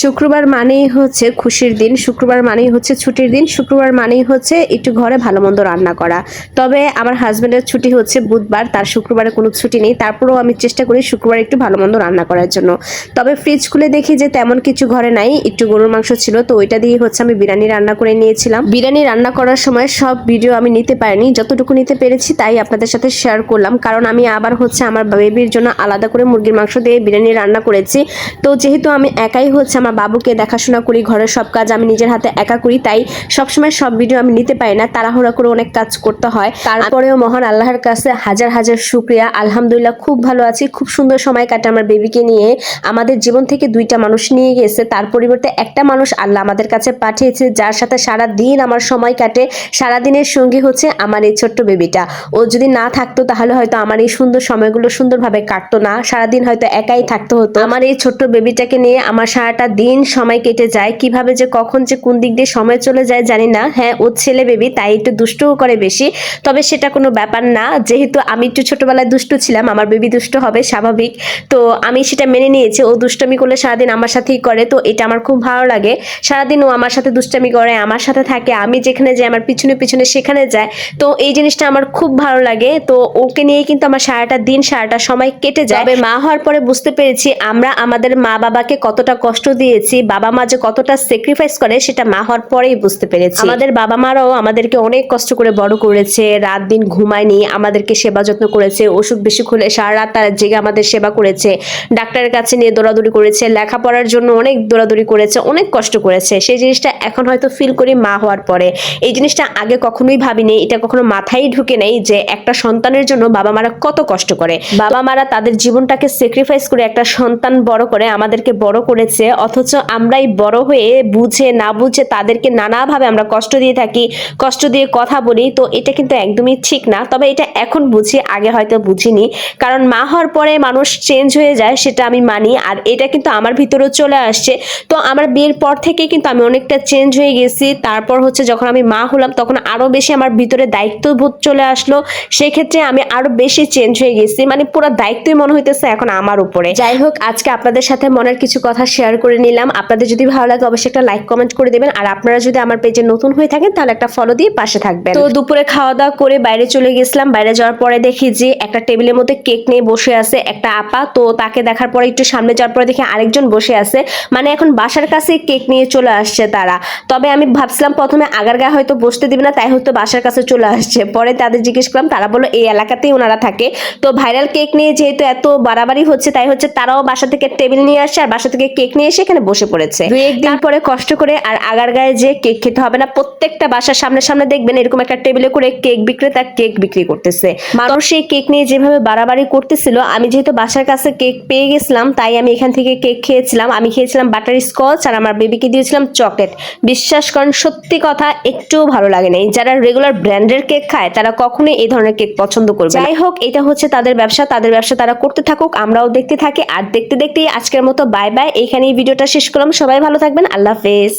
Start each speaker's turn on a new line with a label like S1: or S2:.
S1: শুক্রবার মানেই হচ্ছে খুশির দিন, শুক্রবার মানেই হচ্ছে ছুটির দিন, শুক্রবার মানেই হচ্ছে একটু ঘরে ভালো মন্দ রান্না করা। তবে আমার হাজব্যান্ডের ছুটি হচ্ছে বুধবার, তার শুক্রবারে কোনো ছুটি নেই, তারপরেও আমি চেষ্টা করি শুক্রবার একটু ভালো মন্দ রান্না করার জন্য। তবে ফ্রিজ খুলে দেখি যে তেমন কিছু ঘরে নাই, একটু গরুর মাংস ছিল, তো ওইটা দিয়ে হচ্ছে আমি বিরিয়ানি রান্না করে নিয়েছিলাম। বিরিয়ানি রান্না করার সময় সব ভিডিও আমি নিতে পারিনি, যতটুকু নিতে পেরেছি তাই আপনাদের সাথে শেয়ার করলাম, কারণ আমি আবার হচ্ছে আমার বেবির জন্য আলাদা করে মুরগির মাংস দিয়ে বিরিয়ানি রান্না করেছি। তো যেহেতু আমি একাই হচ্ছে আমার বাবুকে দেখাশোনা করি, ঘরের সব কাজ আমি নিজের হাতে একা করি, তাই সবসময় সব ভিডিও আমি নিতে পারি না, তাড়াহুড়া করে অনেক কাজ করতে হয়। তারপরেও মহান আল্লাহর কাছে হাজার হাজার শুক্রিয়া। আলহামদুলিল্লাহ খুব ভালো আছি, খুব সুন্দর সময় কাটে আমার বেবিকে নিয়ে। আমাদের জীবন থেকে দুইটা মানুষ নিয়ে গেছে, তার পরিবর্তে একটা মানুষ আল্লাহ আমাদের কাছে পাঠিয়েছে, যার সাথে সারা দিন আমার সময় কাটে। সারা দিনের সঙ্গী হচ্ছে আমার এই ছোট্ট বেবিটা ও যদি না থাকতো, তাহলে হয়তো আমার এই সুন্দর সময়গুলো সুন্দরভাবে কাটতো না। সারাদিন হয়তো একাই থাকতে হতো। আমার এই ছোট্ট বেবিটাকে নিয়ে আমার সারাটা দিন সময় কেটে যায়, কীভাবে যে কখন যে কোন দিক দিয়ে সময় চলে যায় জানি না। হ্যাঁ ও ছেলে বেবি তাই একটু দুষ্টুও করে বেশি। তবে সেটা কোনো ব্যাপার না, যেহেতু আমি একটু ছোটবেলায় দুষ্টু ছিলাম, আমার বেবি দুষ্ট হবে, স্বাভাবিক। তো আমি সেটা মেনে নিয়েছি, ও দুষ্টমি করলে সারাদিন আমার সাথেই করে, তো এটা আমার খুব ভালো লাগে। সারাদিন ও আমার সাথে দুষ্টামি করে, আমার সাথে থাকে, আমি যেখানে যাই, আমার পিছনে পিছনে সেখানে যায়। তো এই জিনিসটা আমার খুব ভালো লাগে, তো ওকে নিয়ে কিন্তু আমার সারাটা দিন, সারাটা সময় কেটে যায়। মা হওয়ার পরে বুঝতে পেরেছি, আমরা আমাদের মা বাবাকে কতটা কষ্ট দিয়েছি বাবা মা যে কতটা স্যাক্রিফাইস করে সেটা মা হওয়ার পরেই বুঝতে পেরেছি। আমাদের বাবা মারাও আমাদেরকে অনেক কষ্ট করে বড় করেছে রাত দিন ঘুমায়নি আমাদেরকে সেবা যত্ন করেছে অসুখ বেশি হলে সারা রাত তারা জেগে আমাদের সেবা করেছে ডাক্তারের কাছে নিয়ে দৌড়াদৌড়ি করেছে লেখাপড়ার জন্য অনেক দৌড়াদৌড়ি করেছে অনেক কষ্ট করেছে। সেই জিনিসটা এখন হয়তো ফিল করি মা হওয়ার পরে। এই জিনিসটা আগে কখনোই ভাবিনি এটা কখনো মাথায় ঢুকে নেই যে একটা সন্তানের জন্য বাবা মারা কত কষ্ট করে। বাবা মারা তাদের জীবনটাকে স্যাক্রিফাইস করে একটা সন্তান বড় করে আমাদেরকে বড় করেছে অথচ আমরাই বড় হয়ে বুঝে না বুঝে তাদেরকে নানাভাবে আমরা কষ্ট দিয়ে থাকি, কষ্ট দিয়ে কথা বলি। তো এটা কিন্তু একদমই ঠিক না। তবে এটা এখন বুঝি, আগে হয়তো বুঝিনি। কারণ মা হওয়ার পরে মানুষ চেঞ্জ হয়ে যায়, সেটা আমি মানি। আর এটা কিন্তু আমার ভিতরেও চলে আসছে। তো আমার বিয়ের পর থেকে কিন্তু আমি অনেকটা চেঞ্জ হয়ে গেছি। তারপর হচ্ছে যখন আমি মা হলাম, তখন আরও বেশি আমার ভিতরে দায়িত্ববোধ চলে আসলো। সেক্ষেত্রে আমি আরও বেশি চেঞ্জ হয়ে গেছি। মানে পুরো দায়িত্বই মনে হইতেছে এখন আমার উপরে। যাই হোক, আজকে আপনাদের সাথে মনের কিছু কথা শেয়ার করে। নিলাম। আপনাদের যদি ভালো লাগে অবশ্যই একটা লাইক কমেন্ট করে দেবেন। আর আপনারা যদি আমার পেজে নতুন হয়ে থাকেন, তাহলে একটা ফলো দিয়ে পাশে থাকবেন। তো দুপুরে খাওয়া দাওয়া করে বাইরে চলে গেছিলাম। বাইরে যাওয়ার পরে দেখি যে একটা টেবিলের মধ্যে কেক নিয়ে বসে আছে একটা আপা। তো তাকে দেখার পরে, একটু সামনে যাওয়ার পরে দেখি আরেকজন বসে আছে। মানে এখন বাসার কাছে কেক নিয়ে চলে আসছে তারা। তবে আমি ভাবছিলাম প্রথমে আগার গায়ে হয়তো বসতে দিবে না, তাই হয়তো বাসার কাছে চলে আসছে। পরে তাদের জিজ্ঞেস করলাম, তারা বলল, এই এলাকাতেই ওনারা থাকে। তো ভাইরাল কেক নিয়ে যেহেতু এত বাড়াবাড়ি হচ্ছে, তাই হচ্ছে তারাও বাসা থেকে টেবিল নিয়ে আসছে, আর বাসা থেকে কেক নিয়ে এসে এখানে বসে পড়েছে। দুই একদিন পরে কষ্ট করে আর আগার গায়ে যে কেক খেতে হবে না প্রত্যেকটা বাসার সামনে সামনে দেখবেন এরকম একটা টেবিলে করে কেক বিক্রেতা কেক বিক্রি করতেছে। মানুষ এই কেক নিয়ে যেভাবে বাড়াবাড়ি করতেছিল আমি যেহেতু বাসার কাছে কেক পেয়ে গেছিলাম তাই আমি এখান থেকে কেক খেয়েছিলাম। আমি খেয়েছিলাম বাটার স্কচ আর আমার বেবিকে দিয়েছিলাম চকলেট। বিশ্বাস করেন সত্যি কথা একটুও ভালো লাগে নাই। যারা রেগুলার ব্র্যান্ডের কেক খায় তারা কখনোই এই ধরনের কেক পছন্দ করবে যাই হোক এটা হচ্ছে তাদের ব্যবসা। তাদের ব্যবসা তারা করতে থাকুক আমরাও দেখতে থাকি। আর দেখতে দেখতেই আজকের মতো বাই বাই এইখানেই ভিডিওটা শেষ করলাম। সবাই ভালো থাকবেন। আল্লাহ হাফেজ।